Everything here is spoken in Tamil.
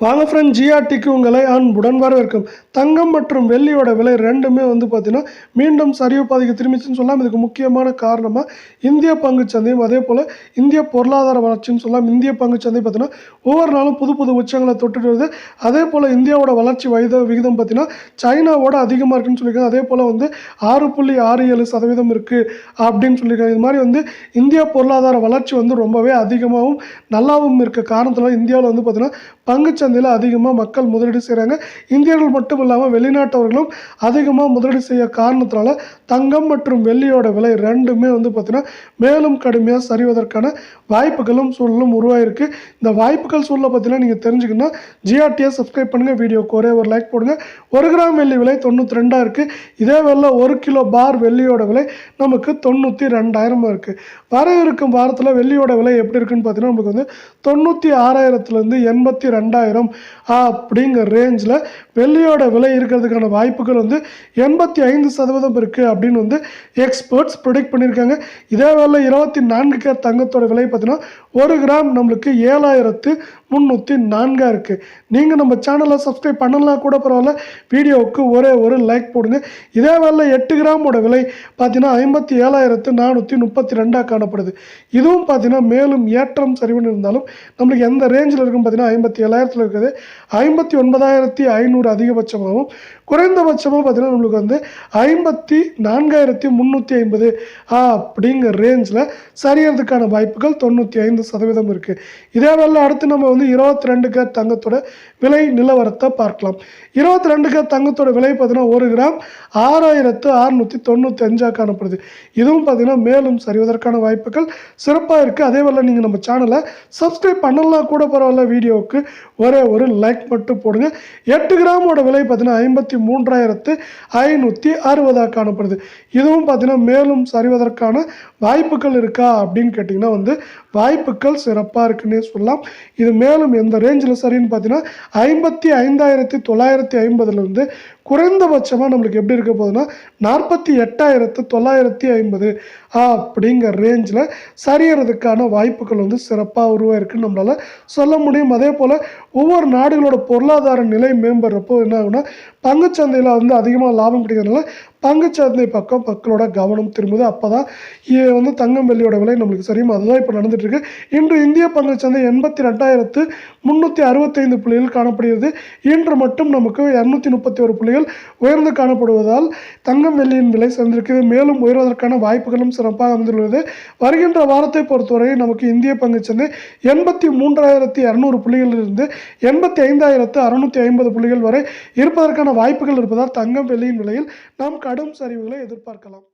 வாங்க ஃப்ரெண்ட் ஜிஆர்டிக்கு உங்களை அன்புடன் வரவேற்கும். தங்கம் மற்றும் வெள்ளியோட விலை ரெண்டுமே வந்து பார்த்திங்கன்னா மீண்டும் சரிவு பாதைக்கு திரும்பிச்சுன்னு சொல்லலாம் இதுக்கு முக்கியமான காரணமாக இந்திய பங்குச்சந்தையும் அதே போல் இந்திய பொருளாதார வளர்ச்சின்னு சொல்லலாம் இந்திய பங்குச்சந்தை பார்த்திங்கன்னா ஒவ்வொரு நாளும் புது புது உச்சங்களை தொட்டுட்டு வருது. அதே போல் இந்தியாவோட வளர்ச்சி வயத விகிதம் பார்த்தீங்கன்னா சைனாவோட அதிகமாக இருக்குன்னு சொல்லியிருக்காங்க. அதே போல் வந்து ஆறு புள்ளி ஆறு ஏழு சதவீதம் இருக்குது அப்படின்னு சொல்லியிருக்காங்க. இது மாதிரி வந்து இந்திய பொருளாதார வளர்ச்சி வந்து ரொம்பவே அதிகமாகவும் நல்லாவும் இருக்க காரணத்தில் இந்தியாவில் வந்து பார்த்தீங்கன்னா சந்தையில் அதிகமாக மக்கள் முதலீடு செய்கிறாங்க இந்தியர்கள் மட்டும் இல்லாமல் வெளிநாட்டவர்களும் அதிகமாக முதலீடு செய்ய காரணத்தினால தங்கம் மற்றும் வெள்ளியோட விலை ரெண்டுமே வந்து பார்த்தீங்கன்னா மேலும் கடுமையாக சரிவதற்கான வாய்ப்புகளும் சூழலும் உருவாயிருக்கு. இந்த வாய்ப்புகள் சூழலை பார்த்தீங்கன்னா நீங்கள் தெரிஞ்சுக்கணும் ஜிஆர்டியை சப்ஸ்கிரைப் பண்ணுங்கள் வீடியோக்கு ஒரே ஒரு லைக் போடுங்க. ஒரு கிராம் வெள்ளி விலை தொண்ணூற்றி ரெண்டாக இருக்குது இதே வேலை ஒரு கிலோ பார் வெள்ளியோட விலை நமக்கு தொண்ணூற்றி ரெண்டாயிரமாக இருக்குது வர இருக்கும் வாரத்தில் வெள்ளியோட விலை எப்படி இருக்குன்னு பார்த்தீங்கன்னா நமக்கு வந்து தொண்ணூற்றி ஆறாயிரத்துலேருந்து எண்பத்தி ரெண்டாயிரம் அப்படிங்கிற ரேஞ்சில் வெள்ளியோட விலை இருக்கிறதுக்கான வாய்ப்புகள் வந்து எண்பத்தி ஐந்து சதவீதம் இருக்குது அப்படின்னு வந்து எக்ஸ்பர்ட்ஸ் ப்ரொடிக்ட் பண்ணியிருக்காங்க. இதே வேலை இருபத்தி நான்கு கேர் தங்கத்தோட விலை பார்த்தீங்கன்னா ஒரு கிராம் நம்மளுக்கு ஏழாயிரத்து முந்நூற்றி நான்காக இருக்குது நீங்கள் நம்ம சேனலை சப்ஸ்கிரைப் பண்ணலாம் கூட பரவாயில்ல. வீடியோவுக்கு ஒரே ஒரு லைக் போடுங்க. இதே வேலை எட்டு கிராமோட விலை பார்த்தீங்கன்னா ஐம்பத்தி ஏழாயிரத்து நானூற்றி முப்பத்தி ரெண்டாக காணப்படுது. இதுவும் பார்த்தீங்கன்னா மேலும் ஏற்றம் சரிவுன்னு இருந்தாலும் நம்மளுக்கு எந்த ரேஞ்சில் இருக்கும் பார்த்தீங்கன்னா ஐம்பத்தி ஏழாயிரத்தில் இருக்குது. ஐம்பத்தி ஒன்பதாயிரத்தி ஐநூறு அதிகபட்சமாகவும் குறைந்தபட்சமாக பார்த்திங்கன்னா நம்மளுக்கு வந்து ஐம்பத்தி நான்காயிரத்தி முந்நூற்றி ஐம்பது அப்படிங்கிற ரேஞ்சில் சரியறதுக்கான வாய்ப்புகள் தொண்ணூற்றி ஐந்து சதவீதம் இருக்குது இதே வேலை அடுத்து நம்ம வந்து இருபத்தி ரெண்டு கேர் தங்கத்தோட விலை நிலவரத்தை பார்க்கலாம். இருபத்தி ரெண்டு கேர் தங்கத்தோட விலை பார்த்திங்கன்னா ஒரு கிராம் ஆறாயிரத்து அறுநூற்றி தொண்ணூற்றி அஞ்சாக காணப்படுது. இதுவும் பார்த்திங்கன்னா மேலும் சரிவதற்கான வாய்ப்புகள் சிறப்பாக இருக்குது அதே வேலை நீங்கள் நம்ம சேனலை சப்ஸ்கிரைப் பண்ணலாம் கூட பரவாயில்ல வீடியோவுக்கு ஒரு ஒரு லைக் மட்டும் போடுங்க. எட்டு கிராமோட விலை பார்த்தீங்கன்னா ஐம்பத்தி மூன்றாயிரத்து ஐநூற்றி அறுபதாக காணப்படுது. இதுவும் பார்த்தீங்கன்னா மேலும் சரிவதற்கான வாய்ப்புகள் இருக்கா அப்படின்னு கேட்டிங்கன்னா வந்து வாய்ப்புகள் சிறப்பாக இருக்குன்னே சொல்லலாம். இது மேலும் எந்த ரேஞ்சில் சரின்னு பார்த்தீங்கன்னா ஐம்பத்தி ஐந்தாயிரத்தி தொள்ளாயிரத்தி ஐம்பதுலேருந்து குறைந்தபட்சமாக நம்மளுக்கு எப்படி இருக்க போகுதுன்னா நாற்பத்தி எட்டாயிரத்து தொள்ளாயிரத்தி ஐம்பது அப்படிங்கிற ரேஞ்சில் சரியறதுக்கான வாய்ப்புகள் வந்து சிறப்பாக உருவாயிருக்குன்னு நம்மளால் சொல்ல முடியும். அதே போல் ஒவ்வொரு நாடுகளோட பொருளாதார நிலை மேம்படுறப்போ என்ன ஆகுனா பங்குச்சந்தையில் வந்து அதிகமாக லாபம் கிடைக்கிறதுனால பங்குச்சந்தை பக்கம் மக்களோட கவனம் திரும்புது. அப்போ தான் வந்து தங்கம் வெள்ளியோட விலை நம்மளுக்கு சரியும் அதுதான் இப்போ நடந்துட்டுருக்கு. இன்று இந்திய பங்குச்சந்தை எண்பத்தி ரெண்டாயிரத்து முந்நூற்றி அறுபத்தைந்து புள்ளிகள் காணப்படுகிறது. இன்று மட்டும் நமக்கு இரநூத்தி முப்பத்தி ஒரு புள்ளிகள் உயர்ந்து காணப்படுவதால் தங்கம் வெள்ளியின் விலை சேர்ந்திருக்கிறது மேலும் உயர்வதற்கான வாய்ப்புகளும் சிறப்பாக அமைந்துள்ளது. வருகின்ற வாரத்தை பொறுத்தவரை நமக்கு இந்திய பங்குச்சந்தை எண்பத்தி மூன்றாயிரத்தி இரநூறு புள்ளிகளிலிருந்து எண்பத்தி ஐந்தாயிரத்து அறுநூற்றி ஐம்பது புள்ளிகள் வரை இருப்பதற்கான வாய்ப்புகள் இருப்பதால் தங்கம் வெள்ளியின் விலையில் நாம் கடும் சரிவுகளை எதிர்பார்க்கலாம்.